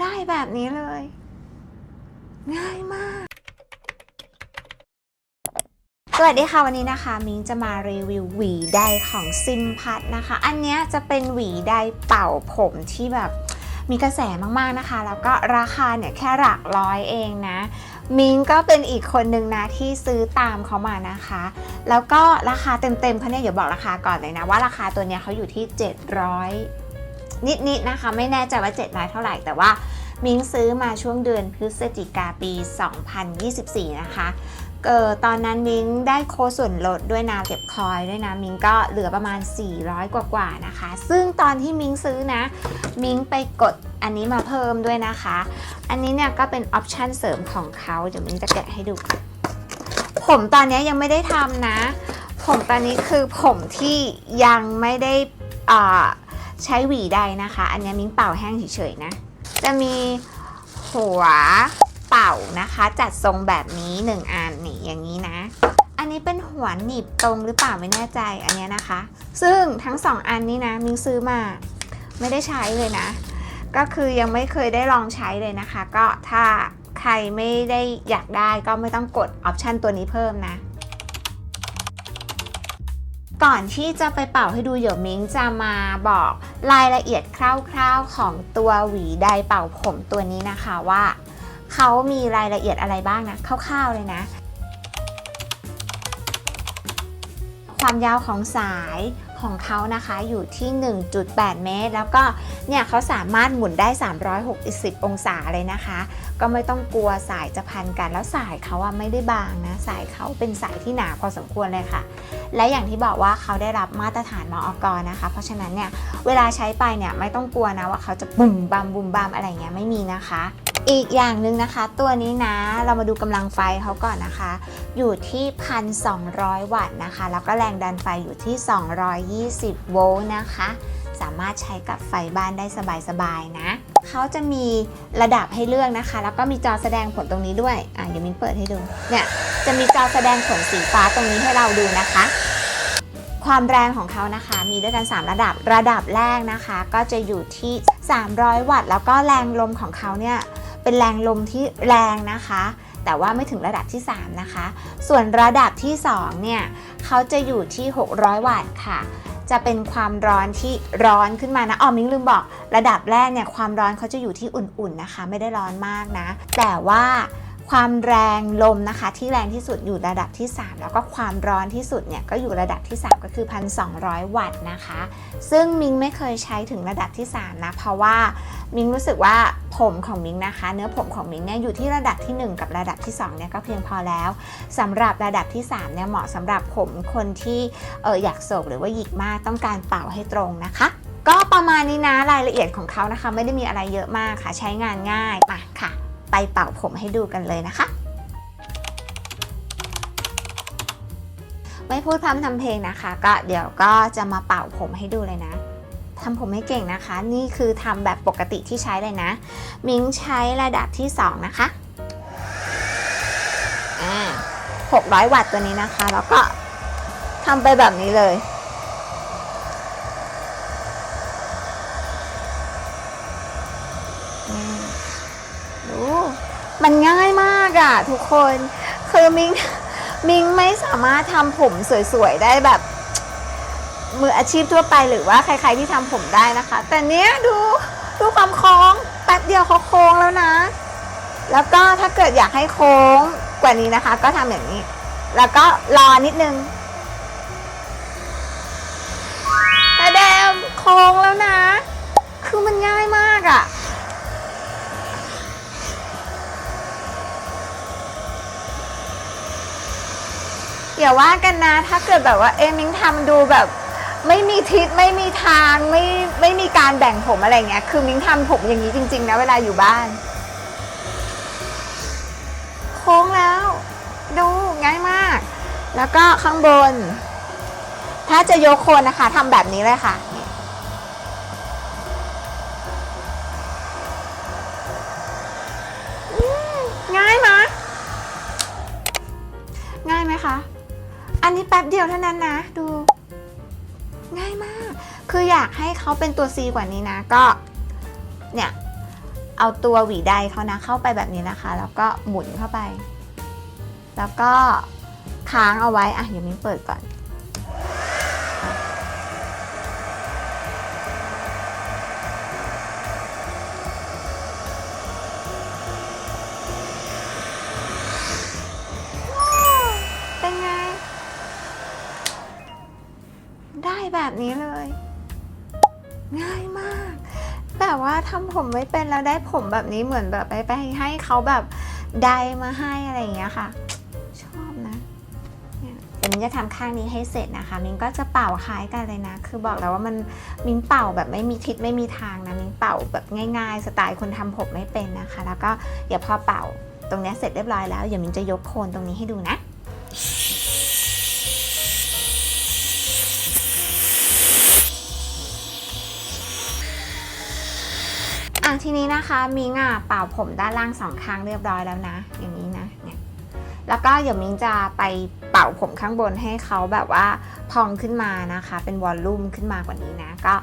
ได้แบบนี้เลย ง่ายมาก สวัสดีค่ะวันนี้นะคะ มิงจะมารีวิวหวีใดของซิมพัทนะคะ อันนี้จะเป็นหวีใดเป่าผมที่แบบมีกระแสมากๆนะคะ แล้วก็ราคาเนี่ยแค่หลักร้อยเองนะมิงก็เป็นอีกคนหนึ่งนะที่ซื้อตามเขามานะคะ แล้วก็ราคาเต็มๆเขาเนี่ยเดี๋ยวบอกราคาก่อนเลยนะว่าราคาตัวเนี้ยเขาอยู่ที่ 700 นิดๆนะคะ ไม่แน่ใจว่า 700 เท่าไหร่แต่ว่า มิงซื้อมาช่วงเดือนพฤศจิกาปี 2024 นะคะเออตอนนั้นมิงได้โค้ดส่วนลดด้วยนะเก็บคอยด้วยนะมิงก็เหลือประมาณ 400 กว่าๆนะคะ ซึ่งตอนที่มิงซื้อนะ มิงไปกดอันนี้มาเพิ่มด้วยนะคะ อันนี้เนี่ยก็เป็นออปชันเสริมของเขาเดี๋ยวมิงจะแกะให้ดู ผมตอนนี้ยังไม่ได้ทำนะ ผมตอนนี้คือผมที่ยังไม่ได้อ่าใช้หวีใดนะคะ อันนี้มิงเป่าแห้งเฉยๆนะ จะมีหัวเป่านะคะ จัดทรงแบบนี้หนึ่งอันนี่อย่างนี้นะ อันนี้เป็นหัวหนีบตรงหรือเปล่าไม่แน่ใจอันนี้นะคะ ซึ่งทั้งสองอันนี้นะมิงซื้อมาไม่ได้ใช้เลยนะ ก็คือยังไม่เคยได้ลองใช้เลยนะคะ ก็ถ้าใครไม่ได้อยากได้ก็ไม่ต้องกดออปชันตัวนี้เพิ่มนะ ก่อนที่จะไปเป่าให้ดูเดี๋ยวมิ้งจะมาบอกรายละเอียดคร่าวๆของตัวหวีไดเป่าผมตัวนี้นะคะว่าเขามีรายละเอียดอะไรบ้างนะคร่าวๆเลยนะ ความยาวของสายของเขานะคะอยู่ที่ 1.8 เมตร แล้วก็เนี่ยเขาสามารถหมุนได้ 360 องศาเลยนะคะ ก็ไม่ต้องกลัวสายจะพันกันแล้วสายเขาอะไม่ได้บางนะ สายเขาเป็นสายที่หนาพอสมควรเลยค่ะ และอย่างที่บอกว่าเขาได้รับมาตรฐานมออกนะคะ เพราะฉะนั้นเนี่ยเวลาใช้ไปเนี่ยไม่ต้องกลัวนะว่าเขาจะบุ่มบามบุ่มบามอะไรเงี้ยไม่มีนะคะอีกอย่างหนึ่งนะคะ ตัวนี้นะเรามาดูกำลังไฟเขาก่อนนะคะ อยู่ที่ 1,200 วัตต์นะคะ แล้วก็แรงดันไฟอยู่ที่ 220 โวลต์นะคะ สามารถใช้กับไฟบ้านได้สบายๆนะ เขาจะมีระดับให้เลือกนะคะ แล้วก็มีจอแสดงผลตรงนี้ด้วย อะเดี๋ยวมินเปิดให้ดู เนี่ย จะมีจอแสดงผลสีฟ้าตรงนี้ให้เราดูนะคะ ความแรงของเขานะคะ มีด้วยกัน 3 ระดับ ระดับแรกนะคะ ก็จะอยู่ที่ 300 วัตต์ แล้วก็แรงลมของเขาเนี่ย เป็นแรงลมที่แรงนะคะ แต่ว่าไม่ถึงระดับที่ 3 นะคะ ส่วนระดับที่ 2 เนี่ย เขาจะอยู่ที่ 600 วัตต์ค่ะ จะเป็นความร้อนที่ร้อนขึ้นมานะอ๋อมิ้งลืมบอก ระดับแรกเนี่ยความร้อนเขาจะอยู่ที่อุ่นๆนะคะ ไม่ได้ร้อนมากนะ แต่ว่า ความแรงลมนะคะ ที่แรงที่สุดอยู่ระดับที่ 3 แล้วก็ความร้อนที่สุดเนี่ยก็อยู่ระดับที่ 3 ก็คือ 1,200 วัตต์นะคะ ซึ่งมิงไม่เคยใช้ถึงระดับที่ 3 นะ เพราะว่ามิงรู้สึกว่าผมของมิงนะคะ เนื้อผมของมิงเนี่ยอยู่ที่ระดับที่ 1 กับระดับที่2เนี่ยก็เพียงพอแล้วสำหรับระดับที่3เนี่ยเหมาะสำหรับผมคนที่เอออยากโศกหรือว่าหยิกมากต้องการเป่าให้ตรงนะคะก็ประมาณนี้นะรายละเอียดของเขานะคะ ไม่ได้มีอะไรเยอะมากค่ะ ใช้งานง่ายมาค่ะ ไปเป่าผมให้ดูกันเลยนะคะ ไม่พูดพร่ำทำเพลงนะคะ ก็เดี๋ยวก็จะมาเป่าผมให้ดูเลยนะทำผมให้เก่งนะคะ นี่คือทำแบบปกติที่ใช้เลยนะ มิงใช้ระดับที่ 2 นะคะอ่า600 วัตต์ตัวนี้นะคะ แล้วก็ทำไปแบบนี้เลย มันง่ายมากอะทุกคน คือมิงมิงไม่สามารถทำผมสวยๆได้แบบ มืออาชีพทั่วไปหรือว่าใคร ๆที่ทำผมได้นะคะ แต่เนี้ยดูดูความโค้งแป๊บเดียวเขาโค้งแล้วนะ แล้วก็ถ้าเกิดอยากให้โค้งกว่านี้นะคะ ก็ทำอย่างนี้ แล้วก็รอนิดนึงแต่แดมโค้งแล้วนะ คือมันง่ายมากอะ อย่าว่ากันนะถ้าเกิดแบบว่าเอมิงทำดูแบบ ไม่มีทิศไม่มีทางไม่ไม่มีการแบ่งผมอะไรเงี้ยคือมิงทำผมอย่างนี้จริง ๆ นะเวลาอยู่บ้าน โค้งแล้ว ดูง่ายมาก แล้วก็ข้างบน ถ้าจะยกโคนนะคะทำแบบนี้เลยค่ะง่ายไหมง่ายไหมคะ นนี้แป๊บเดียวเท่านั้นนะ ดู ง่ายมาก คืออยากให้เขาเป็นตัว C กว่านี้นะ ก็ เนี่ย เอาตัวหวีใดเขานะ เข้าไปแบบนี้นะคะ แล้วก็หมุนเข้าไป แล้วก็ค้างเอาไว้ อะเดี๋ยวมิ้นเปิดก่อนเป็น แบบนี้เลย ง่ายมาก แต่ว่าทำผมไม่เป็นแล้วได้ผมแบบนี้เหมือนแบบไปไปให้เขาแบบได้มาให้อะไรอย่างเงี้ยค่ะ ชอบนะเดี๋ยวมินจะทำข้างนี้ให้เสร็จนะคะ มินก็จะเป่าคล้ายกันเลยนะ คือบอกแล้วว่ามันมินเป่าแบบไม่มีทิศไม่มีทางนะ มินเป่าแบบง่าย ๆ สไตล์คนทำผมไม่เป็นนะคะ แล้วก็เดี๋ยวพอเป่าตรงนี้เสร็จเรียบร้อยแล้วเดี๋ยวมินจะยกโคนตรงนี้ให้ดูนะะทีนี้นะคะมิงอะเป่าผมด้านล่างสองข้างเรียบร้อยแล้วนะ อย่างนี้นะเนี่ยแล้วก็เดี๋ยวมิงจะไปเป่าผมข้างบนให้เขาแบบว่าพองขึ้นมานะคะ เป็นวอลลุ่มขึ้นมากว่านี้นะ ก็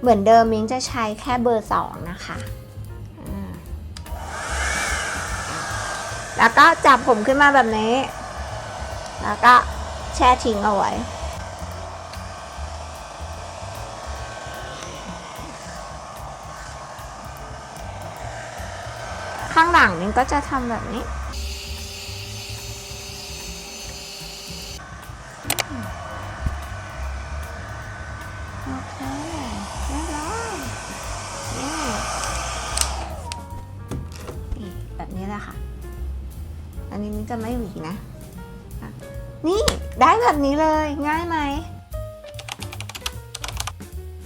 เหมือนเดิมมิงจะใช้แค่เบอร์ 2 นะคะแล้วก็จับผมขึ้นมาแบบนี้ แล้วก็แช่ทิ้งเอาไว้ ข้างหลังมินก็จะทำแบบนี้ โอเคเรียบร้อยนี่นี่แบบนี้แหละค่ะ อันนี้มินจะไม่หวีนะอะนี่ได้แบบนี้เลยง่ายไหม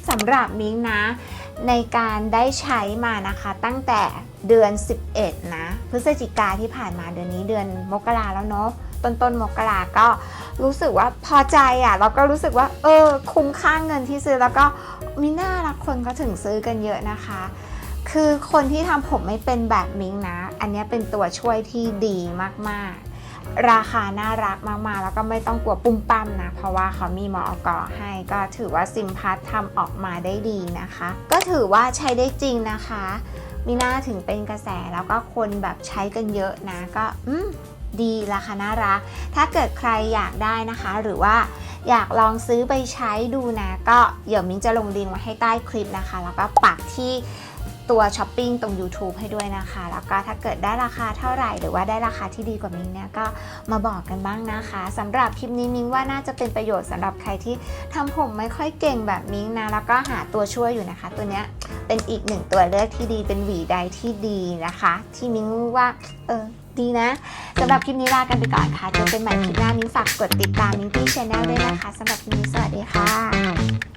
สำหรับมิงนะ ในการได้ใช้มานะคะตั้งแต่เดือน 11 นะ พฤศจิกาที่ผ่านมาเดือนนี้เดือนมกราแล้วเนาะต้นต้นมกราก็รู้สึกว่าพอใจอะแล้วก็รู้สึกว่า เออ คุ้มค่าเงินที่ซื้อแล้วก็มีหน้าละคนก็ถึงซื้อกันเยอะนะคะ คือคนที่ทำผมไม่เป็นแบบมิงนะ อันนี้เป็นตัวช่วยที่ดีมากๆ ราคาน่ารักมากๆ แล้วก็ไม่ต้องกลัวปุ้มปั้มนะ เพราะว่าเขามีหมอกอให้ก็ถือว่าซิมพัททำออกมาได้ดีนะคะ ก็ถือว่าใช้ได้จริงนะคะมีหน้าถึงเป็นกระแสแล้วก็คนแบบใช้กันเยอะนะก็อืมดีราคาน่ารัก ถ้าเกิดใครอยากได้นะคะ หรือว่าอยากลองซื้อไปใช้ดูนะ ก็เดี๋ยวมิ้นจะลงลิงก์ไว้ให้ใต้คลิปนะคะ แล้วก็ปักที่ ตัวช้อปปิ้งตรง YouTube ให้ด้วยนะคะ แล้วก็ถ้าเกิดได้ราคาเท่าไหร่ หรือว่าได้ราคาที่ดีกว่ามิ้งเนี่ยก็มาบอกกันบ้างนะคะสำหรับคลิปนี้มิ้งว่าน่าจะเป็นประโยชน์สำหรับใครที่ทำผมไม่ค่อยเก่งแบบมิ้งนะแล้วก็หาตัวช่วยอยู่นะคะ ตัวเนี้ยเป็นอีกหนึ่งตัวเลือกที่ดีเป็นหวีใดที่ดีนะคะ ที่มิ้งว่าเออดีนะสำหรับคลิปนี้ลากันไปก่อนค่ะเจอกันใหม่คลิปหน้ามิ้งฝากกดติดตามมิ้งกี้ชาแนลด้วยนะคะสำหรับคลิปนี้สวัสดีค่ะ